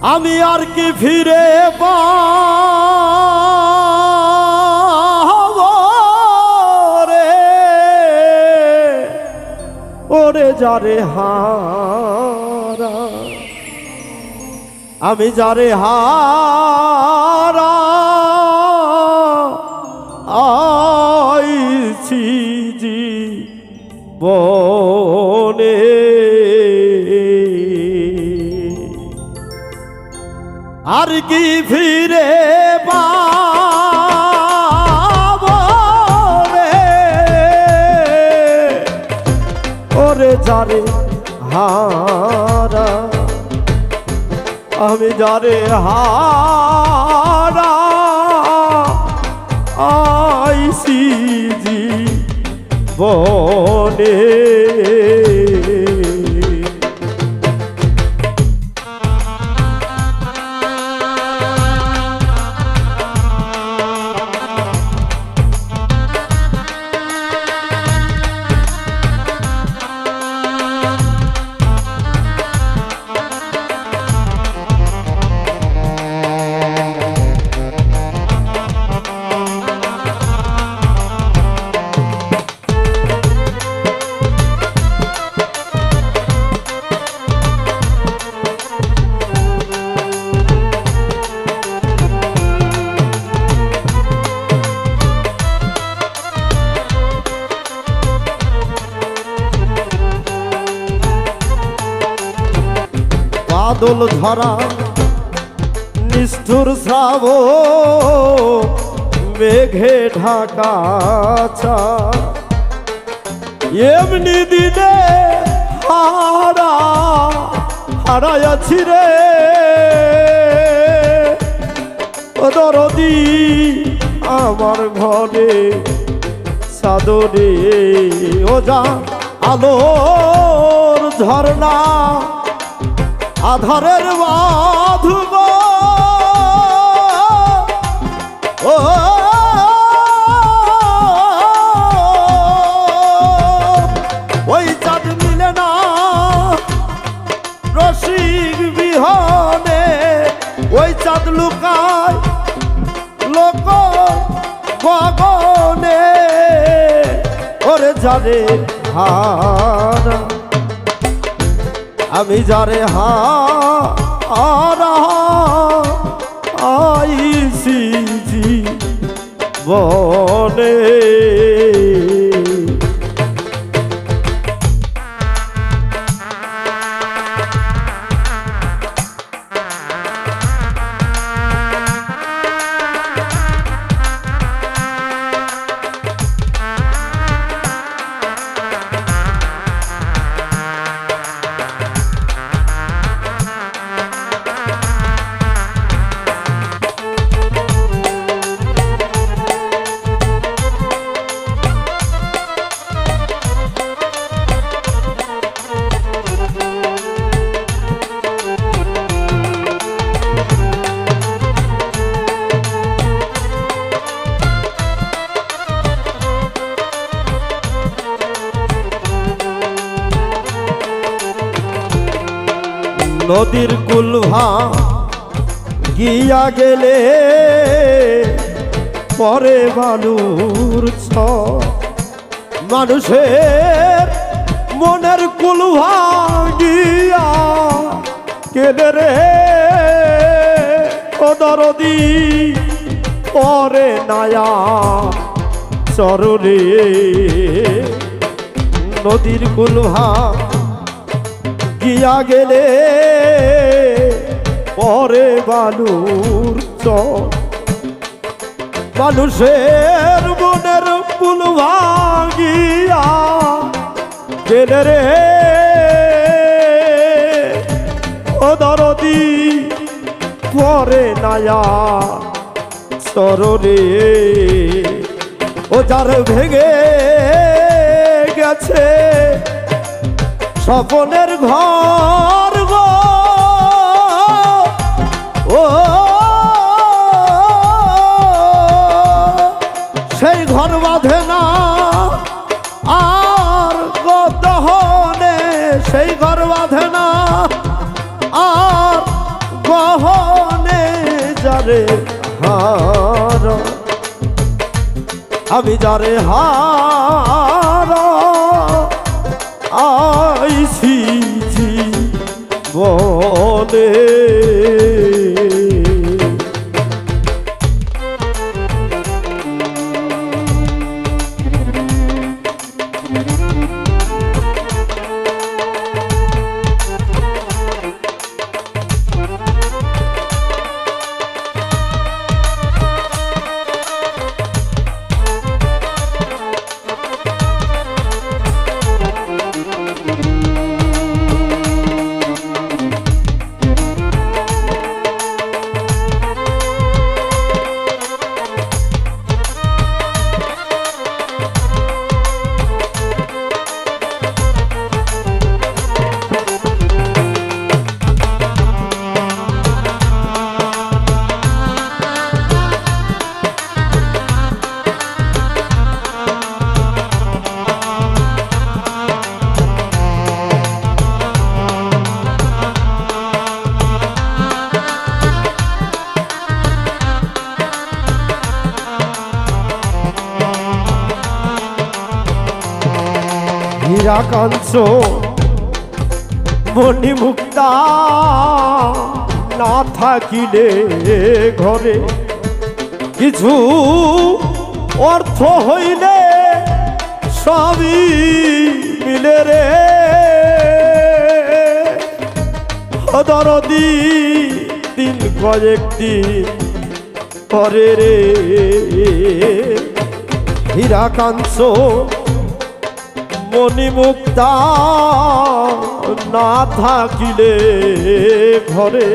আমি আর কি ফিরে রে? ওরে যারে হারা। আমি যারে হারা আইছি জি বনে আর কি ফিরে রে? ওরে যারে হারা আমি যারে হারা আইসি বনে। বাদল ধরা নিষ্ঠুর শ্রাব মেঘে ঢাকা এমনি দিনে হারা হারাইয়াছি রে দরদি আমার ঘরে সাদরে ও যা আলোর ঝর্ণা। আধারের বাধুব ও ওই চাঁদ মিলে না রসিক বিহনে ওই চাঁদ লুকায় লোক গগনে ওরে যারে হারা আমি যারে হা আইসি জি নদীর কুলভা গিয়া গেলে, পরে বালুর ছ মানুষের মনের কুলভা গিয়া গেলে রে ও দরদি পরে নায়া চরণে। নদীর কুলভা গিয়া গেলে, পরে বালুর চর। মানুষের মনের পুল ভাঙিয়া গেলে রে, ও দরদি, পরে নায়া সররে। ও যার ভেঙে গেছে স্বপনের ঘর গো। ও, সেই ঘর বাঁধে না। আর গো সেই ঘর বাঁধে না। আর গহনে যারে হার। আমি যারে হার আইছি বলে হীরা কাঞ্চ মণি মুক্তা, না থাকিলে ঘরে কিছু অর্থ হইলে সবই মিলে রে। দরদি দিন কয়েক দিন পরে রে। হীরা কাঞ্চ মণিমুক্তা না থাকিলে ঘরে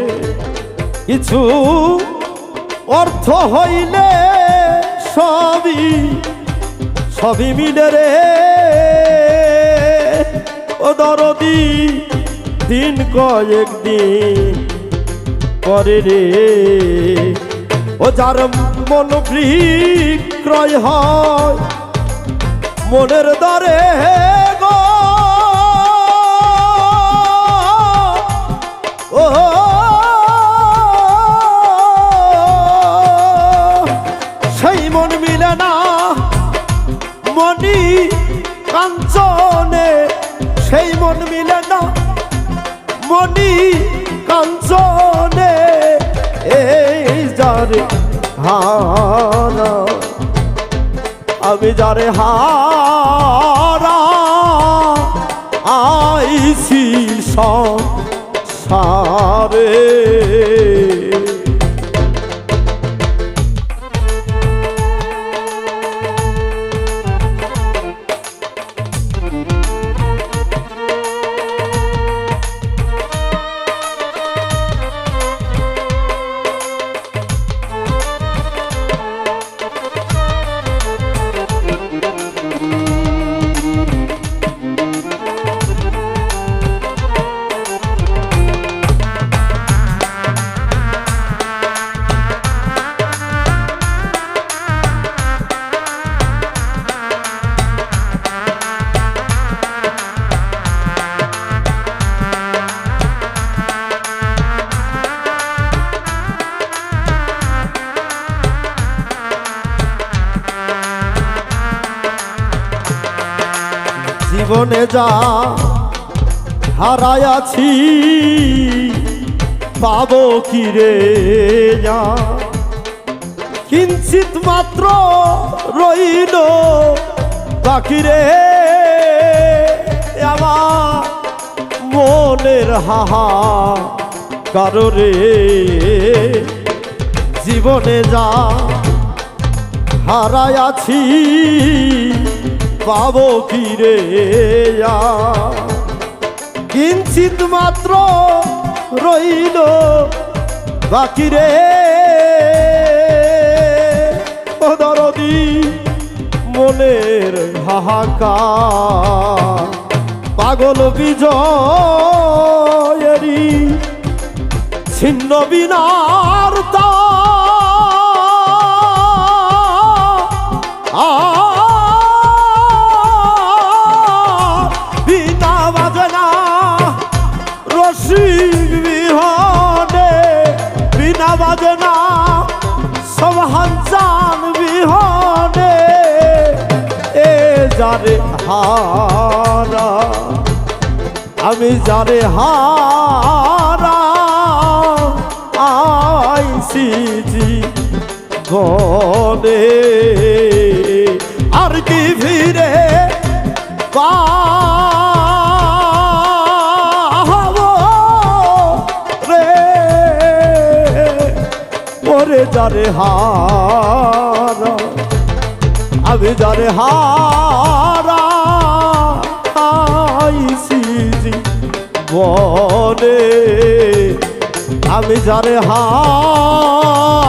কিছু অর্থ হইলে সবই সবই মিলে রে। ও দরদি, দিন কয়েক দিন করে রে। ও যার মন বিক্রয় হয় মনের দরে গো। ও সেই মন মিলে না, মনি কাঞ্চনে। সেই মন মিলে না, মনি কাঞ্চনে। এই যারে হানা আমি যারে হারা আইসি সারে জীবনে যা হারায়াছি পাবো কি রে যা কিঞ্চিত মাত্র রইল বাকি রে আমার মনের হাহা কারও জীবনে যা হারায়াছি পাবো কি রে? কিঞ্চিত মাত্র রইল বাকি রে দরদি, মনের হাহাকা পাগল বিজয়েরি ছিন্ন বিনার সব হানচান বিহনে যারে হারা। আমি যারে হারা আইসি জি গনে। আর কি ফিরে পাবো যারে হার আমি যারে হারা বনে আমি যারে হারা